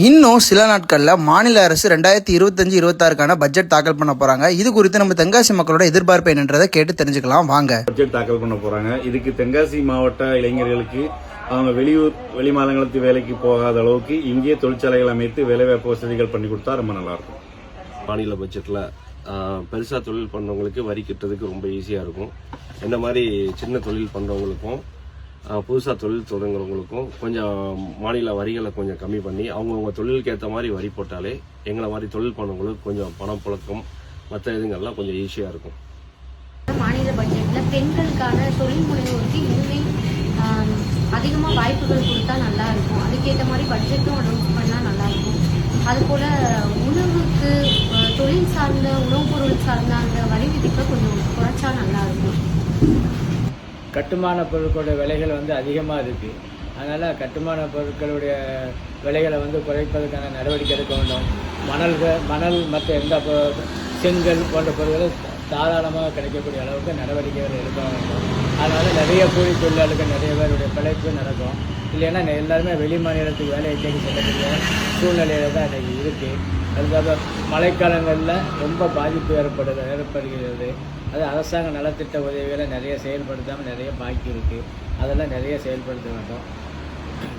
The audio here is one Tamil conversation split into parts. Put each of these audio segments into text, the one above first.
இன்னும் சில நாட்களில் மாநில அரசு ரெண்டாயிரத்தி இருபத்தஞ்சு இருபத்தாறுக்கான பட்ஜெட் தாக்கல் பண்ண போறாங்க. இது குறித்து நம்ம தென்காசி மக்களோட எதிர்பார்ப்பு என்னன்றதை கேட்டு தெரிஞ்சுக்கலாம். வாங்க. பட்ஜெட் தாக்கல் பண்ண போறாங்க. இதுக்கு தென்காசி மாவட்ட இளைஞர்களுக்கு அவங்க வெளியூர் வெளி மாநிலத்து வேலைக்கு போகாத அளவுக்கு இங்கே தொழிற்சாலைகள் அமைத்து வேலைவாய்ப்பு வசதிகள் பண்ணி கொடுத்தா ரொம்ப நல்லா இருக்கும் மாநில பட்ஜெட்டில் பெருசாக தொழில் பண்ணுறவங்களுக்கு வரி கட்டுறதுக்கு ரொம்ப ஈஸியாக இருக்கும். இந்த மாதிரி சின்ன தொழில் பண்ணுறவங்களுக்கும் புதுசாக தொழில் தொடங்குறவங்களுக்கும் கொஞ்சம் மாநில வரிகளை கொஞ்சம் கம்மி பண்ணி அவங்கவுங்க தொழிலுக்கு ஏற்ற மாதிரி வரி போட்டாலே எங்களை மாதிரி தொழில் பண்ணவங்களுக்கு கொஞ்சம் பணம் புழக்கம் மற்ற இதுங்கள்லாம் கொஞ்சம் ஈஸியாக இருக்கும். மாநில பட்ஜெட்டில் பெண்களுக்கான தொழில் முனைவோருக்கு இன்னுமே அதிகமாக வாய்ப்புகள் கொடுத்தா நல்லா இருக்கும். அதுக்கேற்ற மாதிரி பட்ஜெட்டும் அனௌன்ஸ் பண்ணால் நல்லா இருக்கும். அதுபோல உணவுக்கு தொழில் சார்ந்த உணவுப் பொருள் சார்ந்த அந்த வரி விதிப்பை கொஞ்சம் குறைச்சா நல்லா இருக்கும். கட்டுமான பொருட்களுடைய விலைகள் வந்து அதிகமாக இருக்குது அதனால் கட்டுமான பொருட்களுடைய விலைகளை வந்து குறைப்பதற்கான நடவடிக்கை எடுக்க வேண்டும். மணல்கள் மணல் மற்ற எந்த செங்கல் போன்ற பொருட்கள் தாராளமாக கிடைக்கக்கூடிய அளவுக்கு நடவடிக்கைகள் எடுக்க வேண்டும். அதனால் நிறைய கூலி தொழிலாளர்கள் நிறைய பேருடைய பிழைப்பு நடக்கும். இல்லைன்னா எல்லாருமே வெளி மாநிலத்துக்கு வேலையை தேடி செல்லக்கூடிய சூழ்நிலையில் தான் இன்றைக்கி இருக்குது அதுக்காக மழைக்காலங்களில் ரொம்ப பாதிப்பு ஏற்படுது ஏற்படுகிறது. அது அரசாங்க நலத்திட்ட உதவிகளை நிறைய செயல்படுத்தாமல் நிறைய பாக்கி இருக்குது அதெல்லாம் நிறைய செயல்படுத்த வேண்டும்.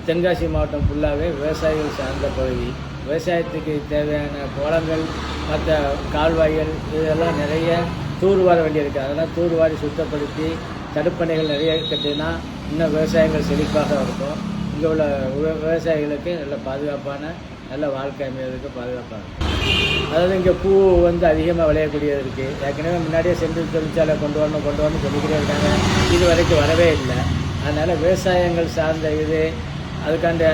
தென்காசி மாவட்டம் ஃபுல்லாகவே விவசாயிகள் சார்ந்த பகுதி. விவசாயத்துக்கு தேவையான குளங்கள் மற்ற கால்வாய்கள் இதெல்லாம் நிறைய தூர்வார வேண்டியிருக்கு. அதெல்லாம் தூர்வாரி சுத்தப்படுத்தி தடுப்பணைகள் நிறைய கட்டினா இன்னும் விவசாயங்கள் செழிப்பாக இருக்கும். இங்கே உள்ள விவ- விவசாயிகளுக்கு நல்ல பாதுகாப்பான நல்ல வாழ்க்கை அமைவதற்கு பாதுகாப்பாக இருக்கும் அதாவது இங்கே பூ வந்து அதிகமாக விளையக்கூடியது இருக்குது ஏற்கனவே முன்னாடியே சென்று தொழிற்சாலை கொண்டு வரணும் கொண்டு வரணும் சொல்லிக்கிட்டே இருக்காங்க. இது வரைக்கும் வரவே இல்லை. அதனால் விவசாயங்கள் சார்ந்த இது அதுக்காண்ட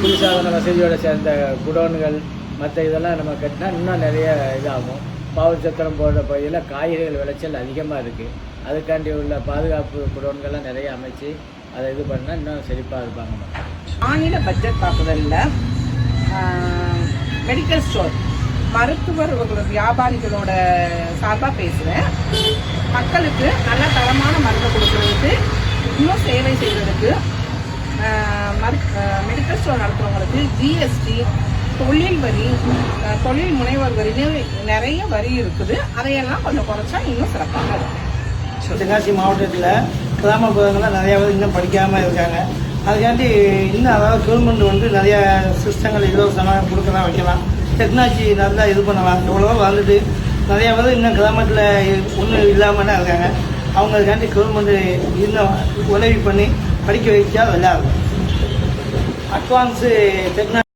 குளிர்சாதன வசதியோடு சேர்ந்த குடோன்கள் மற்ற இதெல்லாம் நம்ம கட்டினா இன்னும் நிறைய இதாகும். பாவூர் சக்கரம் போன்ற பகுதியில் காய்கறிகள் விளைச்சல் அதிகமாக இருக்குது அதுக்காண்டி உள்ள பாதுகாப்பு குடோன்கள்லாம் நிறைய அமைச்சு அதை இது பண்ணால் இன்னும் செழிப்பாக இருப்பாங்க மாநில பட்ஜெட் தாக்குதலில் மெடிக்கல் ஸ்டோர் மருத்துவர் வியாபாரிகளோட சார்பாக பேசுகிறேன் மக்களுக்கு நல்ல தரமான மருந்து கொடுக்கறதுக்கு இன்னும் சேவை செய்வதற்கு மரு- மெடிக்கல் ஸ்டோர் நடத்துகிறவங்களுக்கு ஜிஎஸ்டி தொழில் வரி தொழில் முனைவர் வரின்னு நிறைய வரி இருக்குது. அதையெல்லாம் கொஞ்சம் குறைச்சா இன்னும் சிறப்பாக இருக்கும். தென்காசி மாவட்டத்தில் கிராமப்புறங்களில் நிறையா பேர் இன்னும் படிக்காமல் இருக்காங்க. அதுக்காண்டி இன்னும் அதாவது கவர்மெண்ட் வந்து நிறைய சிஸ்டங்கள் இலவசமாக கொடுக்கலாம் வைக்கலாம். டெக்னாலஜி நல்லா இது பண்ணலாம். எவ்வளவோ வந்துட்டு நிறையா பேர் இன்னும் கிராமத்தில் ஒன்றும் இல்லாமல் தான் இருக்காங்க. அவங்களுக்காண்டி கவர்மெண்ட் இன்னும் உதவி பண்ணி படிக்க வைச்சா நல்லா இருக்கும் அட்வான்ஸு டெக்னாலஜி